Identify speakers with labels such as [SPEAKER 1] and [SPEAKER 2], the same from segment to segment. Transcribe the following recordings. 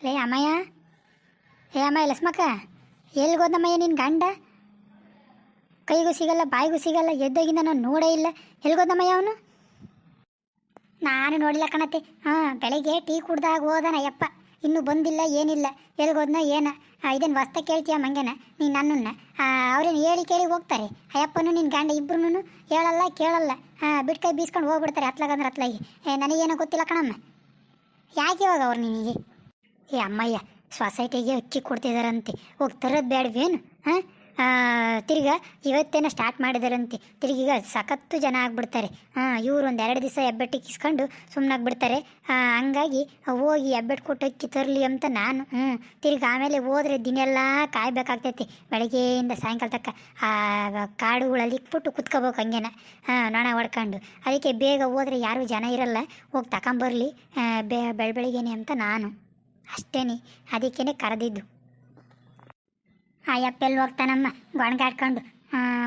[SPEAKER 1] ಲೇ ಅಮ್ಮಯ್ಯ ಏ ಅಮ್ಮಯ್ಯ ಲಸ್ಮಕ್ಕ ಎಲ್ಲಿ ಹೋದಮ್ಮಯ್ಯ ನಿನ್ನ ಗಂಡ? ಕೈಗೂ ಸಿಗಲ್ಲ, ಬಾಯಿಗೂ ಸಿಗಲ್ಲ ಎದ್ದಾಗಿಂದ ನಾನು ನೋಡೇ ಇಲ್ಲ. ಎಲ್ಗೋದಮ್ಮಯ್ಯ ಅವನು? ನಾನು ನೋಡಿಲ್ಲ ಕಣತ್ತೆ. ಹಾಂ, ಬೆಳಗ್ಗೆ ಟೀ ಕುಡ್ದಾಗ ಹೋದನ, ಯಪ್ಪ. ಇನ್ನೂ ಬಂದಿಲ್ಲ, ಏನಿಲ್ಲ. ಎಲ್ಗೋದ್ನ ಏನ? ಇದನ್ನು ವಸ್ತ ಕೇಳ್ತೀಯ ಮಂಗೆನ ನೀನು ನನ್ನನ್ನು? ಅವ್ರೇನು ಹೇಳಿ ಕೇಳಿ ಹೋಗ್ತಾರೆ. ಅಯ್ಯಪ್ಪನು ನಿನ್ನ ಗಂಡ ಇಬ್ಬರೂ ಹೇಳಲ್ಲ, ಕೇಳಲ್ಲ. ಹಾಂ ಬಿಟ್ಕೈ ಬೀಸ್ಕೊಂಡು ಹೋಗ್ಬಿಡ್ತಾರೆ ಹತ್ಲಾಗಂದ್ರೆ ಹತ್ಲಾಗಿ ನನಗೇನೋ ಗೊತ್ತಿಲ್ಲ ಕಣಮ್ಮ. ಯಾಕೆ ಇವಾಗ ಅವ್ರು ನಿನಗೆ? ಏ ಅಮ್ಮಯ್ಯ, ಸೊಸೈಟಿಗೆ ಅಕ್ಕಿ ಕೊಡ್ತಿದಾರಂತೆ. ಹೋಗಿ ತರೋದು ಬೇಡವೇನು ಹಾಂ? ತಿರ್ಗ ಇವತ್ತೇನೋ ಸ್ಟಾರ್ಟ್ ಮಾಡಿದಾರಂತೆ. ತಿರ್ಗೀಗ ಸಖತ್ತು ಜನ ಆಗ್ಬಿಡ್ತಾರೆ. ಹಾಂ ಇವ್ರು ಒಂದು ಎರಡು ದಿವಸ ಹೆಬ್ಬೆಟ್ಟಿಗೆ ಇಸ್ಕೊಂಡು ಸುಮ್ಮನಾಗ್ಬಿಡ್ತಾರೆ ಹಂಗಾಗಿ ಹೋಗಿ ಹೆಬ್ಬೆಟ್ಟು ಕೊಟ್ಟು ಅಕ್ಕಿ ತರಲಿ ಅಂತ ನಾನು ಹ್ಞೂ ತಿರ್ಗಿ ಆಮೇಲೆ ಹೋದ್ರೆ ದಿನೆಲ್ಲ ಕಾಯಬೇಕಾಗ್ತೈತಿ. ಬೆಳಗ್ಗೆಯಿಂದ ಸಾಯಂಕಾಲ ತಕ್ಕ ಆ, ಕಾಡುಗಳಲ್ಲಿ ಇಕ್ಬಿಟ್ಟು ಕುತ್ಕೋಬೇಕು ಹಂಗೇನ. ಹಾಂ, ನೊಣ ಹೊಡ್ಕೊಂಡು. ಅದಕ್ಕೆ ಬೇಗ ಹೋದ್ರೆ ಯಾರೂ ಜನ ಇರಲ್ಲ. ಹೋಗಿ ತಗೊಂಬರ್ಲಿ ಬೆ ಬೆಳ ಬೆಳಿಗ್ಗೆನೆ ಅಂತ ನಾನು. ಅಷ್ಟೇನೆ. ಅದಕ್ಕೇ ಕರೆದಿದ್ದು. ಆ ಎಪ್ಪೆಲ್ಲಿ ಹೋಗ್ತಾನಮ್ಮ? ಗೊಣಗಾಡ್ಕೊಂಡು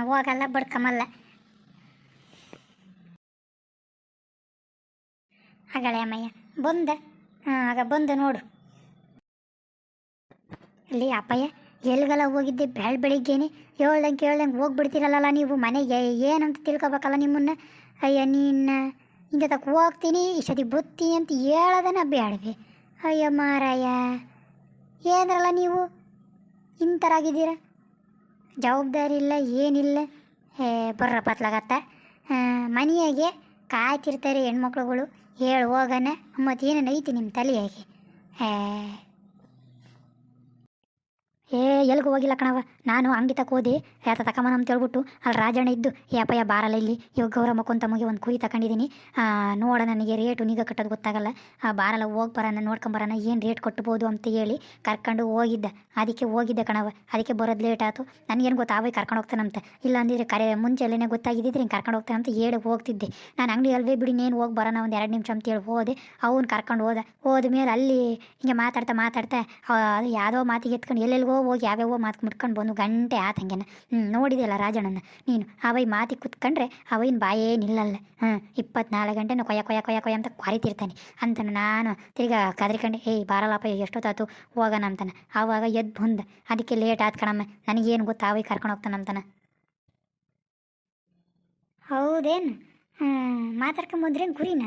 [SPEAKER 1] ಹೋಗಲ್ಲ ಬಡ್ಕಮಲ್ಲ ಆಗಳೆ ಅಮ್ಮಯ್ಯ, ಬಂದ? ಆಗ ಬಂದು ನೋಡು. ಇಲ್ಲಿ ಅಪ್ಪಯ್ಯ ಎಲ್ಲಿಗೆಲ್ಲ ಹೋಗಿದ್ದೆ ಬೆಳ ಬೆಳಿಗ್ಗೆನೆ. ಹೇಳ್ದಂಗೆ ಕೇಳ್ದಂಗೆ ಹೋಗ್ಬಿಡ್ತೀರಲ್ಲ ನೀವು ಮನೆಗೆ? ಏನಂತ ತಿಳ್ಕೊಬೇಕಲ್ಲ ನಿಮ್ಮನ್ನ? ಅಯ್ಯ ನೀನು ಇಂಥ ತಕ್ಕ ಹೋಗ್ತೀನಿ ಸತಿ ಬತ್ತಿ ಅಂತ ಹೇಳೋದನ್ನ ಬೇಡವೆ ಅಯ್ಯ ಮಾರಾಯ ಏನರಲ್ಲ ನೀವು? ಇಂಥರಾಗಿದ್ದೀರ ಜವಾಬ್ದಾರಿ ಇಲ್ಲ ಏನಿಲ್ಲ. ಏ ಬರ್ರ ಪತ್ಲಾಗತ್ತ. ಮನೆಯಾಗೆ ಕಾಯ್ತಿರ್ತಾರೆ ಹೆಣ್ಮಕ್ಳುಗಳು. ಹೇಳಿ ಹೋಗನ ಮತ್ತೇನೇನು ಐತಿ ನಿಮ್ಮ ತಲೆಯಾಗೆ? ಏ ಏ ಎಲ್ಗೂ ಹೋಗಿಲ್ಲ ಕಣವ ನಾನು ಅಂಗಡಿ ಹೋದೆ. ಯಾತ ತಕಮನ ಅಂತ ಹೇಳ್ಬಿಟ್ಟು ಅಲ್ಲಿ ರಾಜಣ್ಣ ಇದ್ದು ಏಪಯ್ಯ ಬಾರಲ್ಲ ಇಲ್ಲಿ. ಇವಾಗ ಗೌರಮ್ಮ ತಮಗೆ ಒಂದು ಕುರಿ ತಗೊಂಡಿದ್ದೀನಿ ನೋಡ ನನಗೆ ರೇಟು ನಿಗ ಕಟ್ಟೋದು ಗೊತ್ತಾಗಲ್ಲ. ಬಾರಲ್ಲ, ಹೋಗಿ ಬರೋಣ ನೋಡ್ಕೊಂಬರೋಣ ಏನು ರೇಟ್ ಕೊಟ್ಬೋದು ಅಂತ ಹೇಳಿ ಕರ್ಕೊಂಡು ಹೋಗಿದ್ದ. ಅದಕ್ಕೆ ಹೋಗಿದ್ದೆ ಕಣವ ಅದಕ್ಕೆ ಬರೋದು ಲೇಟ್ ಆಯಿತು ನನಗೇನು ಗೊತ್ತಾ ಅವೇ ಕರ್ಕೊಂಡು ಹೋಗ್ತಾನಂತ. ಇಲ್ಲ ಅಂದಿದ್ರೆ ಕರೆ, ಮುಂಚೆ ಎಲ್ಲೇ ಗೊತ್ತಾಗಿದ್ದಿದ್ರೆ ಹಿಂಗೆ ಕರ್ಕೊಂಡು ಹೋಗ್ತಾನೆ ಅಂತ ಹೇಳಿ ಹೋಗ್ತಿದ್ದೆ. ನಾನು ಅಂಗಡಿ ಅಲ್ವೇ ಬಿಡಿ, ನೀನು ಹೋಗಿ ಬರೋಣ ಒಂದು ಎರಡು ನಿಮಿಷ ಅಂತ ಹೇಳಿ ಹೋದೆ. ಅವ್ನು ಕರ್ಕೊಂಡು ಹೋದ. ಹೋದ ಮೇಲೆ ಅಲ್ಲಿ ಹಿಂಗೆ ಮಾತಾಡ್ತಾ ಮಾತಾಡ್ತಾ ಅದು ಯಾವುದೋ ಮಾತಿಗೆ ಎತ್ಕೊಂಡು ಎಲ್ಲೆಲ್ಲಿಗೋ ಹೋಗಿ ಯಾವ್ಯಾವೋ ಮಾತು ಮುಟ್ಕೊಂಡು ಬಂದು ಗಂಟೆ ಆತಂಗೆನ ಹ್ಞೂ ನೋಡಿದೆಯಲ್ಲ ರಾಜಣ್ಣನ ನೀನು ಅವೈ ಮಾತಿಗೆ ಕುತ್ಕೊಂಡ್ರೆ ಅವೈನ ಬಾಯೇ ನಿಲ್ಲಲ್ಲ. ಹ್ಞೂ ಇಪ್ಪತ್ನಾಲ್ಕು ಗಂಟೆನೂ ಕೊಯ್ಯ ಕೊಯ್ಯ ಕೊಯ್ಯ ಕೊಯ್ಯ ಅಂತ ಕೊರಿತಿರ್ತಾನೆ ಅಂತ ನಾನು ತಿರ್ಗಾ ಕದ್ರಿಕಂಡು, ಏಯ್ ಬಾರಲ್ಲಪ್ಪ ಎಷ್ಟೊತ್ತಾತು ಹೋಗೋಣ, ಅಂತಾನೆ. ಆವಾಗ ಎದ್ದು ಬಂದ ಅದಕ್ಕೆ ಲೇಟ್ ಆತ್ ಕಣಮ್ಮ. ನನಗೇನು ಗೊತ್ತು ಅವೈ ಕರ್ಕೊಂಡು ಹೋಗ್ತಾನಂತಾನೆ ಹೌದೇನು? ಹ್ಞೂ ಮಾತಾಡ್ಕೊಂಬಂದ್ರೇನು ಗುರಿನ.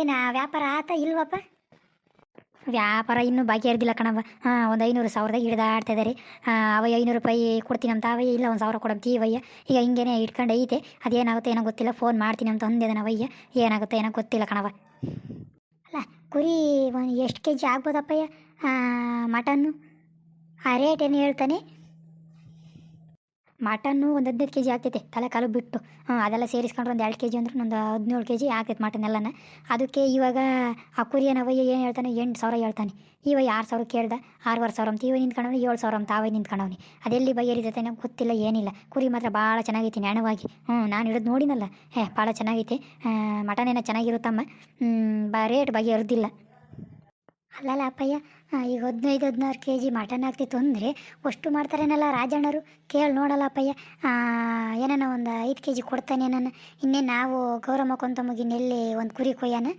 [SPEAKER 1] ಏನು ವ್ಯಾಪಾರ ಆತ ಇಲ್ವಪ್ಪ? ವ್ಯಾಪಾರ ಇನ್ನೂ ಬಾಕಿ ಇರ್ದಿಲ್ಲ ಕಣವ ಹಾಂ, ಒಂದು ಐನೂರು ಸಾವಿರದಾಗ ಹಿಡ್ದಾಡ್ತಾ ಇದ್ದಾರೆ ಅವ ಐನೂರು ರೂಪಾಯಿ ಕೊಡ್ತೀನಿ ಅಂತ ಅವಯ್ಯ ಇಲ್ಲ ಒಂದು ಸಾವಿರ ಕೊಡಂತ ಈಗ ಹಿಂಗೇನೆ ಇಟ್ಕೊಂಡು ಐತೆ. ಅದೇನಾಗುತ್ತೆ ಏನೋ ಗೊತ್ತಿಲ್ಲ ಫೋನ್ ಮಾಡ್ತೀನಿ ಅಂತ ಅಂದಿದೆ ಅವಯ್ಯ. ಏನಾಗುತ್ತೆ ಏನೋ ಗೊತ್ತಿಲ್ಲ ಕಣವ ಅಲ್ಲ, ಕುರಿ ಎಷ್ಟು ಕೆ ಜಿ ಆಗ್ಬೋದಪ್ಪಯ್ಯ ಮಟನ್ನು? ಆ ರೇಟ್ ಏನು ಹೇಳ್ತಾನೆ? ಮಟನ್ನು ಒಂದು ಹದಿನೈದು ಕೆ ಜಿ ಆಗ್ತೈತೆ, ತಲೆ ಕಾಲು ಬಿಟ್ಟು. ಹಾಂ, ಅದೆಲ್ಲ ಸೇರಿಸ್ಕೊಂಡ್ರೆ ಒಂದು ಎರಡು ಕೆ ಜಿ ಅಂದ್ರೆ ಒಂದು ಹದಿನೇಳು ಕೆ ಜಿ ಆಗ್ತೈತೆ ಮಟನ್ ಎಲ್ಲನ. ಅದಕ್ಕೆ ಇವಾಗ ಆ ಕುರಿಯ ನವಯ್ಯ ಏನು ಹೇಳ್ತಾನೆ? ಎಂಟು ಸಾವಿರ ಹೇಳ್ತಾನೆ. ಇವ ಆರು ಸಾವಿರ ಕೇಳ್ದ ಆರೂವರೆ ಸಾವಿರ ಅಂತ. ಇವ ನಿಂತ್ಕೊಂಡವ್ನಿ ಏಳು ಸಾವಿರ ಅಂತ, ಅವೇ ನಿಂತ್ಕೊಂಡವ್ನಿ. ಅದೆಲ್ಲಿ ಬೈಯರಿದೈತೆ ನಂಗೆ ಗೊತ್ತಿಲ್ಲ, ಏನಿಲ್ಲ. ಕುರಿ ಮಾತ್ರ ಭಾಳ ಚೆನ್ನಾಗೈತಿ ನೆಣವಾಗಿ ಹ್ಞೂ ನಾನು ಹಿಡಿದು ನೋಡಿನಲ್ಲ. ಹೇ, ಭಾಳ ಚೆನ್ನಾಗೈತೆ. ಮಟನ್ ಏನೋ ಚೆನ್ನಾಗಿರುತ್ತಮ್ಮ. ಬ, ರೇಟ್ ಬಗೆ ಇರೋದಿಲ್ಲ ಅಲ್ಲಲ್ಲ ಅಪ್ಪಯ್ಯ ಈಗ ಹದಿನೈದು, ಹದಿನಾರು ಕೆ ಜಿ ಮಟನ್ ಆಗ್ತಿತ್ತು ಅಂದರೆ ಅಷ್ಟು ಮಾಡ್ತಾರೇನಲ್ಲ ರಾಜಣ್ಣರು? ಕೇಳಿ ನೋಡಲ್ಲ ಅಪ್ಪಯ್ಯ ಏನಾನ ಒಂದು ಐದು ಕೆ ಜಿ ಕೊಡ್ತಾನೆ ನಾನು ಇನ್ನೇ ನಾವು ಗೌರಮ್ಮ ಕೊಂತಮ್ಮಗೆ ನೆಲ್ಲಿ ಒಂದು ಕುರಿ ಕೊಯ್ಯಾನ?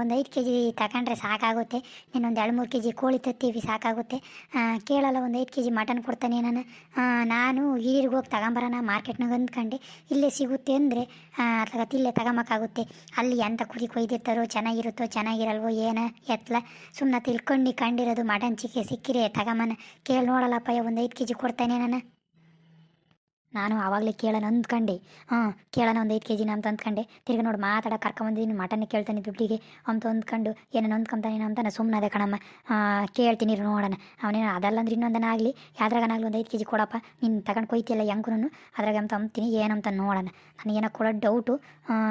[SPEAKER 1] ಒಂದು ಐದು ಕೆ ಜಿ ತಗೊಂಡ್ರೆ ಸಾಕಾಗುತ್ತೆ ಇನ್ನೊಂದು ಎರಡು, ಮೂರು ಕೆ ಜಿ ಕೋಳಿ ತತ್ತೀವಿ, ಸಾಕಾಗುತ್ತೆ. ಕೇಳಲ್ಲ ಒಂದು ಐದು ಕೆ ಜಿ ಮಟನ್ ಕೊಡ್ತಾನೆ ನಾನು ನಾನು ಹಿರಿಯರಿಗೆ ಹೋಗಿ ತಗೊಂಬರೋಣ ಮಾರ್ಕೆಟ್ನಾಗ ಅಂದ್ಕೊಂಡೆ. ಇಲ್ಲೇ ಸಿಗುತ್ತೆ ಅಂದರೆ ಅಥವಾ ಇಲ್ಲೇ ತಗೊಂಬಕ್ಕಾಗುತ್ತೆ. ಅಲ್ಲಿ ಎಂಥ ಕುರಿ ಕೊಯ್ದಿರ್ತಾರೋ, ಚೆನ್ನಾಗಿರುತ್ತೋ, ಚೆನ್ನಾಗಿರಲ್ವೋ, ಏನ ಎತ್ಲ? ಸುಮ್ಮನೆ ತಿಳ್ಕೊಂಡು ಕಂಡಿರೋದು ಮಟನ್ ಚಿಕೆ ಸಿಕ್ಕಿರಿ ತಗಮನ. ಕೇಳಿ ನೋಡಲ್ಲಪ್ಪ ಒಂದು ಐದು ಕೆ ಜಿ ಕೊಡ್ತಾನೆ ನಾನು. ನಾನು ಆವಾಗಲೇ ಕೇಳೋಣ ಅಂದ್ಕೊಂಡೆ. ಹಾಂ, ಕೇಳೋಣ ಒಂದು ಐದು ಕೆ ಜಿನ ಅಂತ ಅಂದ್ಕೊಂಡೆ. ತಿರ್ಗಿ ನೋಡಿ ಮಾತಾಡೋ ಕರ್ಕೊಂಬಂದಿದ್ದೀನಿ ಮಟನ್ ಕೇಳ್ತಾನೆ ದುಡ್ಡಿಗೆ ಅಂತ ಅಂದ್ಕೊಂಡು ಏನೋ ಅಂದ್ಕೊಂತಾನೇನೋ ಅಂತ ನಾನು ಸುಮ್ಮನೆ ಅದೇ ಕಣಮ್ಮ ಕೇಳ್ತೀನಿ ನೋಡೋಣ. ಅವನೇನು, ಅದಲ್ಲ ಅಂದ್ರೆ ಇನ್ನೊಂದನ ಆಗಲಿ ಯಾವ್ದ್ರಾಗನಾಗಲಿ ಒಂದು ಐದು ಕೆ ಜಿ ಕೊಡಪ್ಪ. ನೀನು ತಗೊಂಡು ಕೊಯ್ತಿಯಲ್ಲ ಹೆಂಗೂ ಅದ್ರಾಗ ಅಂತ ಅಂತೀನಿ ಏನಂತ ನೋಡೋಣ. ನನಗೇನೋ ಕೊಡೋ ಡೌಟು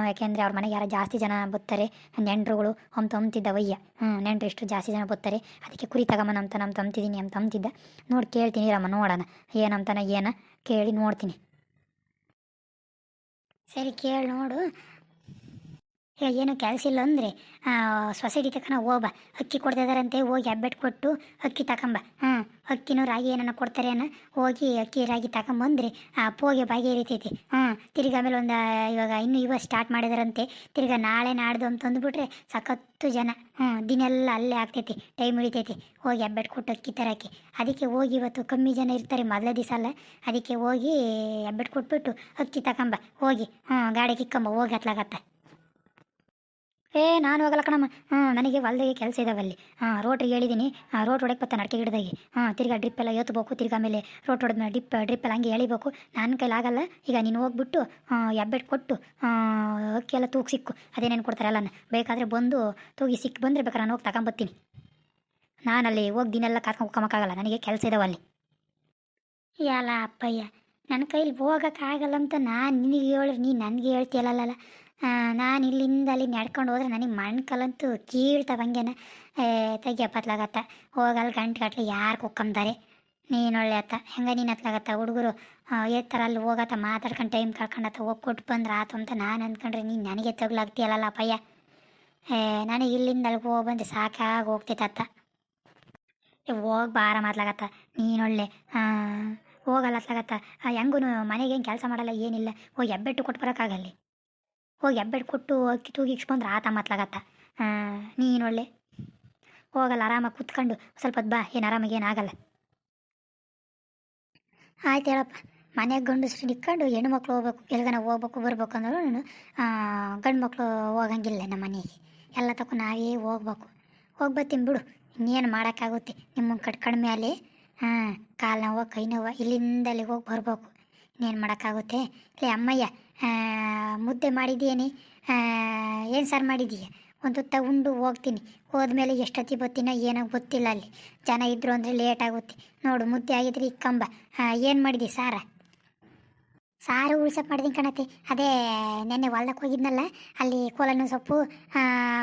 [SPEAKER 1] ಯಾಕೆಂದರೆ ಅವ್ರ ಮನೆಗೆ ಯಾರೋ ಜಾಸ್ತಿ ಜನ ಬರ್ತಾರೆ, ನೆಂಟರುಗಳು ಅಂತ ಅಂತಿದ್ದವಯ್ಯ ಹ್ಞೂ ನೆಂಟರು ಇಷ್ಟು ಜಾಸ್ತಿ ಜನ ಬರ್ತಾರೆ, ಅದಕ್ಕೆ ಕುರಿ ತಗೊಂಬನ ಅಂತ ನಮ್ಮ ತಂತಿದ್ದೀನಿ ಅಂತ ಅಂತಿದ್ದ ನೋಡಿ ಕೇಳ್ತೀನಿ ರಮ್ಮ ನೋಡೋಣ. ಏನಂತಾನ ಏನ ಕೇಳಿ ನೋಡ್ತೀನಿ. ಸರಿ ಕೇಳಿ ನೋಡು. ಏನು ಕೆಲಸ ಇಲ್ಲ ಅಂದರೆ ಸೊಸೈಟಿ ತಕನ ಹೋಗ ಅಕ್ಕಿ ಕೊಡ್ತಿದಾರಂತೆ, ಹೋಗಿ ಹೆಬ್ಬೆಟ್ಟು ಕೊಟ್ಟು ಅಕ್ಕಿ ತಗೊಂಬ ಹಾಂ, ಅಕ್ಕಿನೂ ರಾಗಿ ಏನನ್ನ ಕೊಡ್ತಾರೆ ಅನ್ನ, ಹೋಗಿ ಅಕ್ಕಿ ರಾಗಿ ತಗೊಂಬಂದ್ರೆ ಆ, ಪೋಗೆ ಬಾಗಿ ಇರಿತೈತಿ ಹಾಂ, ತಿರ್ಗಿ ಆಮೇಲೆ ಒಂದು, ಇವಾಗ ಇನ್ನು ಇವಾಗ ಸ್ಟಾರ್ಟ್ ಮಾಡಿದಾರಂತೆ, ತಿರ್ಗಿ ನಾಳೆ ನಾಡ್ದು ಅಂತ ಅಂದ್ಬಿಟ್ರೆ ಸಖತ್ತು ಜನ ಹ್ಞೂ ದಿನೆಲ್ಲ ಅಲ್ಲೇ ಆಗ್ತೈತಿ ಟೈಮ್ ಹಿಡಿತೈತಿ ಹೋಗಿ ಹೆಬ್ಬೆಟ್ಟು ಕೊಟ್ಟು ಅಕ್ಕಿ ತರಕ್ಕೆ ಅದಕ್ಕೆ ಹೋಗಿ ಇವತ್ತು ಕಮ್ಮಿ ಜನ ಇರ್ತಾರೆ ಮೊದಲ ದಿವಸ ಅಲ್ಲ, ಅದಕ್ಕೆ ಹೋಗಿ ಹೆಬ್ಬೆಟ್ಟು ಕೊಟ್ಬಿಟ್ಟು ಅಕ್ಕಿ ತಗೊಂಬ ಹೋಗಿ ಹ್ಞೂ ಗಾಡಿ ಕಿಕ್ಕಂಬ ಹೋಗಿ ಹತ್ಲಾಗತ್ತ. ಏ ನಾನು ಹೋಗಲ್ಲ ಕಣಮ್ಮ. ಹ್ಞೂ ನನಗೆ ಹೊಲ್ದಾಗೆ ಕೆಲಸ ಇದಾವಲ್ಲಿ ಹಾಂ ರೋಟ್ರಿಗೆ ಹೇಳಿದ್ದೀನಿ ರೋಟ್ ಹೊಡಕ್ಕೆ ಬರ್ತಾನೆ ಅಡಿಕೆ ಗಿಡದಾಗೆ. ಹಾಂ ತಿರ್ಗಾ ಡ್ರಿಪ್ ಎಲ್ಲ ಎತ್ತಬೇಕು ತಿರ್ಗಾ ಆಮೇಲೆ ರೋಟ್ ಹೊಡೆದ್ಮೇಲೆ ಡಿಪ್ ಡ್ರಿಪ್ ಎಲ್ಲ ಹಂಗೆ ಎಳಿಬೇಕು. ನನ್ನ ಕೈಲಿ ಆಗಲ್ಲ. ಈಗ ನೀನು ಹೋಗ್ಬಿಟ್ಟು ಎಬ್ಬೆಟ್ಟು ಕೊಟ್ಟು ಆ, ಅಕ್ಕಿ ಎಲ್ಲ ತೂಗಿ ಸಿಕ್ಕು. ಅದೇನೇನು ಕೊಡ್ತಾರೆ ಅಲ್ಲ ಬೇಕಾದರೆ ಬಂದು ತೂಗಿ ಸಿಕ್ಕಿ. ಬಂದರೆ ಬೇಕಾದ್ರೆ ನಾನು ಹೋಗಿ ತಗೊಂಬತ್ತೀನಿ ನಾನಲ್ಲಿ ಹೋಗಿ ದಿನೆಲ್ಲ ಕರ್ಕೊಂಡು ಹೋಗಕ್ಕಾಗಲ್ಲ ನನಗೆ ಕೆಲಸ ಇದಾವೆ ಅಲ್ಲಿ. ಯಾಲ ಅಪ್ಪಯ್ಯ. ನನ್ನ ಕೈಲಿ ಹೋಗೋಕ್ಕಾಗಲ್ಲ ಅಂತ ನಾನು ನಿನಗೆ ಹೇಳಿದ್ರೆ ನೀನು ನನಗೆ ಹೇಳ್ತೀಯಲ್ಲ ನಾನು ಇಲ್ಲಿಂದ ಅಲ್ಲಿ ನಡ್ಕೊಂಡು ಹೋದ್ರೆ ನನಗೆ ಮಣ್ಕಲ್ಲಂತೂ ಏ ತೆಗಿಯಪ್ಪ ಹತ್ಲಾಗತ್ತ ಹೋಗಲ್ಲ ಗಂಟು ಗಟ್ಲೆ ಯಾರು ಕುಕ್ಕಂತಾರೆ ನೀನು ಒಳ್ಳೆ ಅತ್ತ. ಹೆಂಗೆ ನೀನು ಹತ್ಲಾಗತ್ತ ಹುಡುಗರು ಥರ ಅಲ್ಲಿ ಹೋಗತ್ತ, ಮಾತಾಡ್ಕೊಂಡು ಟೈಮ್ ಕಳ್ಕೊಂಡತ್ತ, ಹೋಗಿ ಕೊಟ್ಟು ಬಂದ್ರೆ ಆತು ಅಂತ ನಾನು ಅಂದ್ಕೊಂಡ್ರೆ ನೀನು ನನಗೆ ತಗ್ಲಾಗ್ತೀಯಲ್ಲ ಪಯ್ಯ. ಏ, ನನಗೆ ಇಲ್ಲಿಂದ ಅಲ್ಲಿಗೆ ಹೋಗಿ ಬಂದು ಸಾಕಾಗಿ ಹೋಗ್ತೈತತ್ತ. ಹೋಗಿ ಬಾರ ಮಾತ್ಲಾಗತ್ತ ನೀನೊಳ್ಳೆ ಹೋಗಲ್ಲ ಹತ್ಲಾಗತ್ತ ಹೆಂಗೂ ಮನೆಗೆ ಏನು ಕೆಲಸ ಮಾಡಲ್ಲ, ಏನಿಲ್ಲ. ಹೋಗಿ ಹೆಬ್ಬೆಟ್ಟು ಕೊಟ್ಟು ಬರೋಕ್ಕಾಗಲ್ಲಿ. ಹೋಗಿ ಅಬ್ಬೆಡ್ ಕೊಟ್ಟು ಅಕ್ಕಿ ತೂಗಿಕ್ಸ್ ಬಂದ್ರೆ ಆತ ನೀನು ಒಳ್ಳೆ. ಹೋಗಲ್ಲ, ಆರಾಮಾಗಿ ಕೂತ್ಕೊಂಡು ಸ್ವಲ್ಪ ಬಾ, ಏನು ಆರಾಮಾಗಿ ಏನಾಗಲ್ಲ ಆಯ್ತು ಹೇಳಪ್ಪ. ಮನೆಗೆ ಗಂಡಸ್ರು ಇಟ್ಕೊಂಡು ಹೆಣ್ಣು ಮಕ್ಕಳು ಹೋಗ್ಬೇಕು, ಎಲ್ಗನ ಹೋಗ್ಬೇಕು, ಬರ್ಬೇಕು ನಾನು ಗಂಡು ಮಕ್ಕಳು ಹೋಗಂಗಿಲ್ಲ ನಮ್ಮ ಮನೆಗೆ. ಎಲ್ಲ ತಕ್ಕ ನಾವೇ ಹೋಗ್ಬೇಕು. ಹೋಗಿ ಬರ್ತೀನಿ ಬಿಡು. ಇನ್ನೇನು ಮಾಡೋಕ್ಕಾಗುತ್ತೆ? ನಿಮ್ಮ ಕಡೆ ಕಡಿಮೆ ಅಲ್ಲಿ ಹಾಂ ಕಾಲು ನೋವು ಕೈ ನೋವು ಅಲ್ಲಿಗೆ ಹೋಗಿ ಬರ್ಬೇಕು. ಇನ್ನೇನು ಮಾಡೋಕ್ಕಾಗುತ್ತೆ? ಲೇ ಅಮ್ಮಯ್ಯ ಮುದ್ದೆ ಮಾಡಿದ್ದೀನಿ ಏನು ಸಾರು ಮಾಡಿದೀಯ? ಒಂದು ತುತ್ತ ಉಂಡು ಹೋಗ್ತೀನಿ. ಹೋದ್ಮೇಲೆ ಎಷ್ಟೊತ್ತಿ ಬರ್ತೀನೋ ಏನೋ ಗೊತ್ತಿಲ್ಲ ಅಲ್ಲಿ. ಜನ ಇದ್ದರು ಅಂದರೆ ಲೇಟ್ ಆಗುತ್ತೆ. ನೋಡು, ಮುದ್ದೆ ಆಗಿದ್ರೆ ಕಂಬ. ಏನು ಮಾಡಿದಿ ಸಾರ? ಸಾರು ಉಳ್ಸಪ್ ಮಾಡಿದೀನಿ ಕಣತೆ. ಅದೇ, ನೆನ್ನೆ ಹೊಲ್ದಕ್ಕೆ ಹೋಗಿದ್ನಲ್ಲ? ಅಲ್ಲಿ ಕೋಲನ್ನು ಸೊಪ್ಪು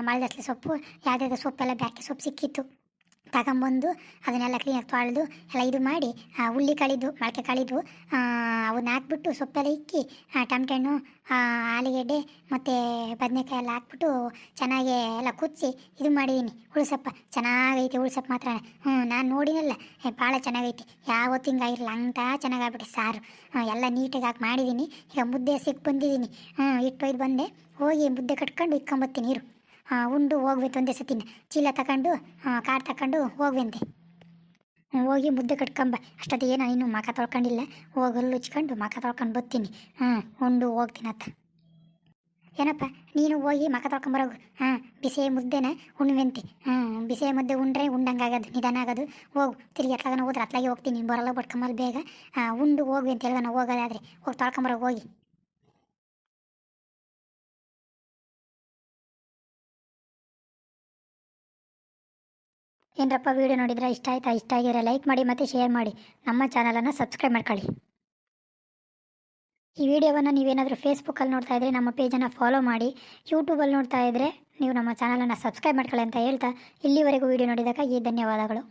[SPEAKER 1] ಮಳ್ದಸ್ಲೆ ಸೊಪ್ಪು ಯಾವುದಾದ್ರು ಸೊಪ್ಪೆಲ್ಲ ಬ್ಯಾಕೆ ಸೊಪ್ಪು ಸಿಕ್ಕಿತ್ತು. ತಗೊಂಬಂದು ಅದನ್ನೆಲ್ಲ ಕ್ಲೀನಾಗಿ ತೊಳೆದು ಎಲ್ಲ ಇದು ಮಾಡಿ ಆ, ಉಳ್ಳಿ ಕಳಿದು ಮೊಳಕೆ ಕಳಿದು ಅವನ್ನ ಹಾಕ್ಬಿಟ್ಟು ಸೊಪ್ಪೆಲ್ಲ ಇಕ್ಕಿ ಟಮಟೆ ಹಣ್ಣು ಆಲೂಗೆಡ್ಡೆ ಮತ್ತು ಬದನೆಕಾಯಿ ಎಲ್ಲ ಹಾಕ್ಬಿಟ್ಟು ಚೆನ್ನಾಗಿ ಎಲ್ಲ ಕುದಿಸಿ ಇದು ಮಾಡಿದ್ದೀನಿ ಉಳ್ಸಪ್ಪ ಚೆನ್ನಾಗೈತೆ ಉಳ್ಸಪ್ಪ ಮಾತ್ರ. ಹ್ಞೂ ನಾನು ನೋಡಿನಲ್ಲ ಭಾಳ ಚೆನ್ನಾಗೈತೆ. ಯಾವತ್ತು ಹಿಂಗಾಗಿರಲ್ಲ ಅಂತ ಚೆನ್ನಾಗಾಗ್ಬಿಟ್ಟೆ ಸಾರು. ಎಲ್ಲ ನೀಟಾಗಿ ಹಾಕಿ ಮಾಡಿದ್ದೀನಿ ಈಗ ಮುದ್ದೆ ಸಿಕ್ಕಿ ಬಂದಿದ್ದೀನಿ ಹ್ಞೂ ಇಟ್ಟೊಯ್ದು ಬಂದೆ. ಹೋಗಿ ಮುದ್ದೆ ಕಟ್ಕೊಂಡು ಇಕ್ಕೊಂಬತ್ತೀನಿ ಹಾಂ ಉಂಡು, ಹೋಗ್ಬೇಕು ಒಂದೇ ಸತಿನ. ಚೀಲ ತಗೊಂಡು ಕಾರ್ ತಗೊಂಡು ಹೋಗ್ವಂತೆ ಹೋಗಿ ಮುದ್ದೆ ಕಟ್ಕೊಂಬ. ಅಷ್ಟೊತ್ತಿಗೆ ಏನೋ ಇನ್ನೂ ಮಖ ತೊಳ್ಕೊಂಡಿಲ್ಲ. ಹೋಗಿ ಹಲ್ಲು ಉಚ್ಕೊಂಡು ಮಖ ತೊಳ್ಕೊಂಡು ಬರ್ತೀನಿ ಹ್ಞೂ ಉಂಡು, ಹೋಗ್ತೀನಿ ಅತ್ತ. ಏನಪ್ಪ, ನೀನು ಹೋಗಿ ಮಖ ತೊಳ್ಕೊಂಬರೋಗು ಹಾಂ, ಬಿಸಿ ಮುದ್ದೆನ ಉಣ್ವೆಂತೆ ಹ್ಞೂ ಬಿಸಿ ಮುದ್ದೆ ಉಂಡ್ರೆ ಉಂಡಂಗಾಗೋದು, ನಿಧಾನ ಆಗೋದು. ಹೋಗು, ತಿರುಗಿ ಅತ್ಲಾಗನ ಹೋದ್ರೆ ಅತ್ಲಾಗೆ ಹೋಗ್ತೀನಿ. ಬರೋಲ್ಲ ಬಟ್ಕೊಂಬಲ್ಲಿ ಬೇಗ. ಹಾಂ, ಉಂಡು, ಹೋಗ್ವಿ ಅಂತ ಹೇಳ್ದಾನ ಹೋಗೋದಾದ್ರೆ. ಹೋಗಿ ತೊಳ್ಕೊಂಬರೋಗಿ ಹೋಗಿ. ಏನರಪ್ಪ ವಿಡಿಯೋ ನೋಡಿದ್ರೆ? ಇಷ್ಟ ಆಯ್ತಾ? ಇಷ್ಟ ಆಗಿದ್ರೆ ಲೈಕ್ ಮಾಡಿ ಮತ್ತು ಶೇರ್ ಮಾಡಿ. ನಮ್ಮ ಚಾನಲನ್ನು ಸಬ್ಸ್ಕ್ರೈಬ್ ಮಾಡ್ಕೊಳ್ಳಿ. ಈ ವಿಡಿಯೋವನ್ನು ನೀವೇನಾದರೂ ಫೇಸ್ಬುಕ್ಕಲ್ಲಿ ನೋಡ್ತಾ ಇದ್ದರೆ ನಮ್ಮ ಪೇಜನ್ನು ಫಾಲೋ ಮಾಡಿ. ಯೂಟ್ಯೂಬಲ್ಲಿ ನೋಡ್ತಾ ಇದ್ದರೆ ನೀವು ನಮ್ಮ ಚಾನಲನ್ನು ಸಬ್ಸ್ಕ್ರೈಬ್ ಮಾಡ್ಕೊಳ್ಳಿ ಅಂತ ಹೇಳ್ತಾ ಇಲ್ಲಿವರೆಗೂ ವಿಡಿಯೋ ನೋಡಿದ್ದಕ್ಕಾಗಿ ಧನ್ಯವಾದಗಳು.